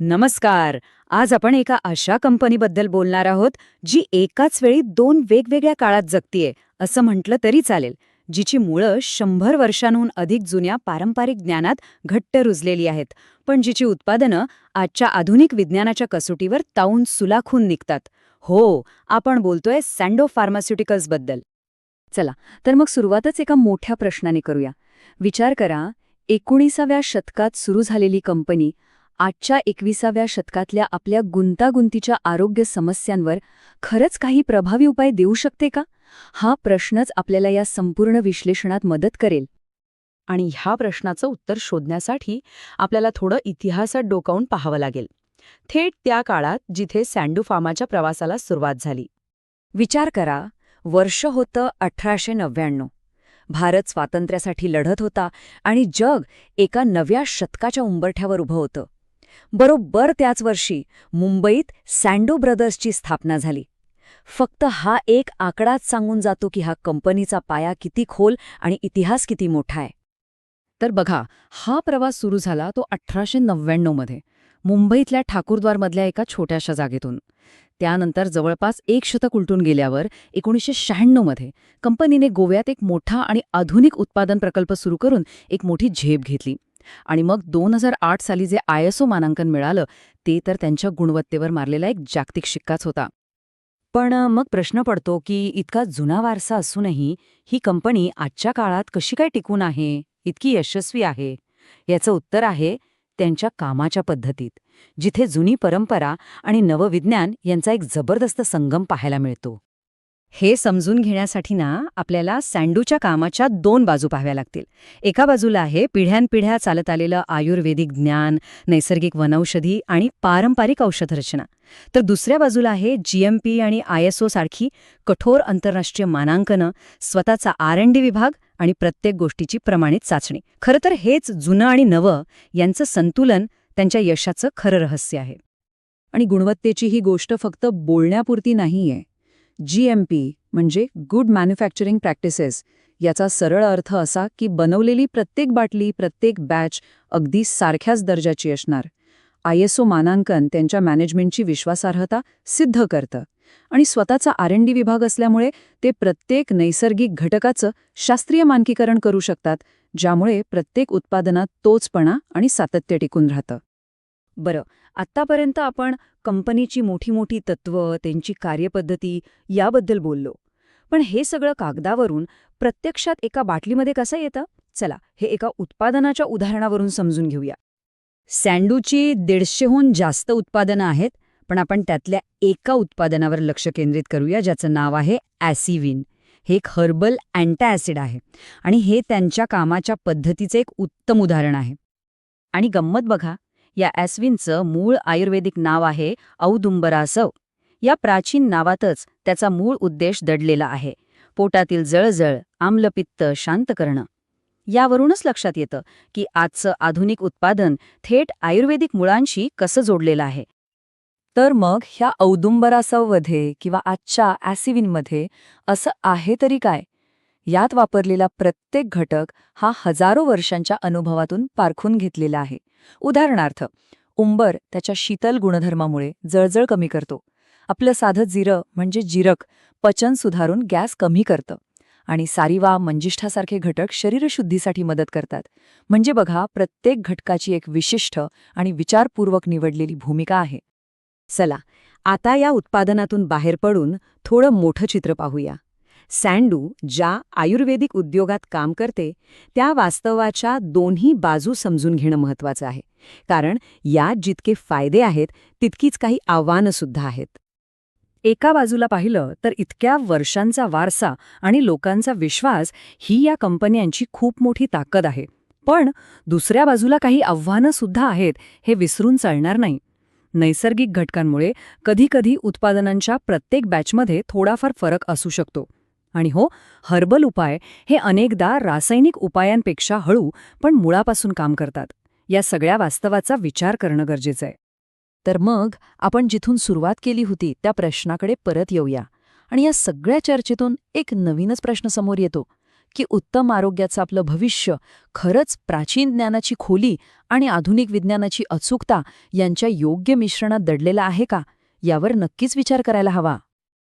नमस्कार. आज आपण एका अशा कंपनीबद्दल बोलणार आहोत जी एकाच वेळी दोन वेगवेगळ्या काळात जगतीये असं म्हटलं तरी चालेल जिची मुळं शंभर वर्षांहून अधिक जुन्या पारंपरिक ज्ञानात घट्ट रुजलेली आहेत पण जिची उत्पादनं आजच्या आधुनिक विज्ञानाच्या कसोटीवर ताऊन सुलाखून निघतात. हो आपण बोलतोय सँडो फार्मास्युटिकल्सबद्दल. चला तर मग सुरुवातच एका मोठ्या प्रश्नाने करूया. विचार करा एकोणीसाव्या शतकात सुरू झालेली कंपनी आजच्या एकविसाव्या शतकातल्या आपल्या गुंतागुंतीच्या आरोग्य समस्यांवर खरंच काही प्रभावी उपाय देऊ शकते का? हा प्रश्नच आपल्याला या संपूर्ण विश्लेषणात मदत करेल. आणि ह्या प्रश्नाचं उत्तर शोधण्यासाठी आपल्याला थोडं इतिहासात डोकावून पाहावं लागेल. थेट त्या काळात जिथे सँडू फार्माच्या प्रवासाला सुरुवात झाली. विचार करा वर्ष होतं अठराशे नव्याण्णव भारत स्वातंत्र्यासाठी लढत होता आणि जग एका नव्या शतकाच्या उंबरठ्यावर उभं होतं. बरोबर त्याच वर्षी मुंबईत सँडो ब्रदर्सची स्थापना झाली. फक्त हा एक आकडाच सांगून जातो की हा कंपनीचा पाया किती खोल आणि इतिहास किती मोठा आहे. तर बघा हा प्रवास सुरू झाला तो अठराशे नव्याण्णवमध्ये मुंबईतल्या ठाकूरद्वारमधल्या एका छोट्याशा जागेतून. त्यानंतर जवळपास एक शतक उलटून गेल्यावर एकोणीसशे शहाण्णवमध्ये कंपनीने गोव्यात एक मोठा आणि आधुनिक उत्पादन प्रकल्प सुरू करून एक मोठी झेप घेतली. आणि मग दोन हजार आठ साली जे आय एस ओ मानांकन मिळालं ते तर त्यांच्या गुणवत्तेवर मारलेला एक जागतिक शिक्काच होता. पण मग प्रश्न पडतो की इतका जुना वारसा असूनही ही कंपनी आजच्या काळात कशी काय टिकून आहे इतकी यशस्वी आहे? याचं उत्तर आहे त्यांच्या कामाच्या पद्धतीत जिथे जुनी परंपरा आणि नवविज्ञान यांचा एक जबरदस्त संगम पाहायला मिळतो. हे समजून घेण्यासाठी ना आपल्याला सँडूच्या कामाच्या दोन बाजू पाहाव्या लागतील. एका बाजूला आहे पिढ्यानपिढ्या चालत आलेलं आयुर्वेदिक ज्ञान नैसर्गिक वनौषधी आणि पारंपरिक औषधरचना तर दुसऱ्या बाजूला आहे जीएमपी आणि आयएसओ सारखी कठोर आंतरराष्ट्रीय मानांकनं स्वतःचा आर एन डी विभाग आणि प्रत्येक गोष्टीची प्रमाणित चाचणी. खरं तर हेच जुनं आणि नवं यांचं संतुलन त्यांच्या यशाचं खरं रहस्य आहे. आणि गुणवत्तेची ही गोष्ट फक्त बोलण्यापुरती नाहीये. जीएमपी म्हणजे गुड मॅन्युफॅक्चरिंग प्रॅक्टिसेस याचा सरळ अर्थ असा की बनवलेली प्रत्येक बाटली प्रत्येक बॅच अगदी सारख्याच दर्जाची असणार. आयएसओ मानांकन त्यांच्या मॅनेजमेंटची विश्वासार्हता सिद्ध करतं. आणि स्वतःचा आर एन डी विभाग असल्यामुळे ते प्रत्येक नैसर्गिक घटकाचं शास्त्रीय मानकीकरण करू शकतात ज्यामुळे प्रत्येक उत्पादनात तोचपणा आणि सातत्य टिकून राहतं. बरं आत्तापर्यंत आपण कंपनीची मोठी मोठी तत्त्व त्यांची कार्यपद्धती याबद्दल बोललो. पण हे सगळं कागदावरून प्रत्यक्षात एका बाटलीमध्ये कसं येतं? चला हे एका उत्पादनाच्या उदाहरणावरून समजून घेऊया. सँडूची दीडशेहून जास्त उत्पादनं आहेत पण आपण त्यातल्या एका उत्पादनावर लक्ष केंद्रित करूया ज्याचं नाव आहे ॲसिविन. हे एक हर्बल अँटाॲसिड आहे आणि हे त्यांच्या कामाच्या पद्धतीचं एक उत्तम उदाहरण आहे. आणि गंमत बघा या ॲस्विनचं मूळ आयुर्वेदिक नाव आहे औदुंबरासव. या प्राचीन नावातच त्याचा मूळ उद्देश दडलेला आहे. पोटातील जळजळ आम्लपित्त शांत करणं. यावरूनच लक्षात येतं की आजचं आधुनिक उत्पादन थेट आयुर्वेदिक मुळांशी कसं जोडलेलं आहे. तर मग ह्या औदुंबरासवमध्ये किंवा आजच्या ॲसिविनमध्ये असं आहे तरी काय? यात वापरलेला प्रत्येक घटक हा हजारो वर्षांच्या अनुभवातून पारखून घेतलेला आहे. उदाहरणार्थ उंबर त्याच्या शीतल गुणधर्मामुळे जळजळ कमी करतो. आपलं साधं जिरं म्हणजे जिरक पचन सुधारून गॅस कमी करतं. आणि सारिवा मंजिष्ठासारखे घटक शरीरशुद्धीसाठी मदत करतात. म्हणजे बघा प्रत्येक घटकाची एक विशिष्ट आणि विचारपूर्वक निवडलेली भूमिका आहे. चला आता या उत्पादनातून बाहेर पडून थोडं मोठं चित्र पाहूया. सँडू ज्या आयुर्वेदिक उद्योगात काम करते त्या वास्तवाच्या दोन्ही बाजू समजून घेणं महत्वाचं आहे. कारण यात जितके फायदे आहेत तितकीच काही आव्हानंसुद्धा आहेत. एका बाजूला पाहिलं तर इतक्या वर्षांचा वारसा आणि लोकांचा विश्वास ही या कंपन्यांची खूप मोठी ताकद आहे. पण दुसऱ्या बाजूला काही आव्हानं सुद्धा आहेत हे विसरून चालणार नाही. नैसर्गिक घटकांमुळे कधीकधी उत्पादनांच्या प्रत्येक बॅचमध्ये थोडाफार फरक असू शकतो. आणि हो हर्बल उपाय हे अनेकदा रासायनिक उपायांपेक्षा हळू पण मुळापासून काम करतात. या सगळ्या वास्तवाचा विचार करणं गरजेचं आहे. तर मग आपण जिथून सुरुवात केली होती त्या प्रश्नाकडे परत येऊया. आणि या सगळ्या चर्चेतून एक नवीनच प्रश्न समोर येतो की उत्तम आरोग्याचं आपलं भविष्य खरंच प्राचीन ज्ञानाची खोली आणि आधुनिक विज्ञानाची अचूकता यांच्या योग्य मिश्रणात दडलेला आहे का? यावर नक्कीच विचार करायला हवा.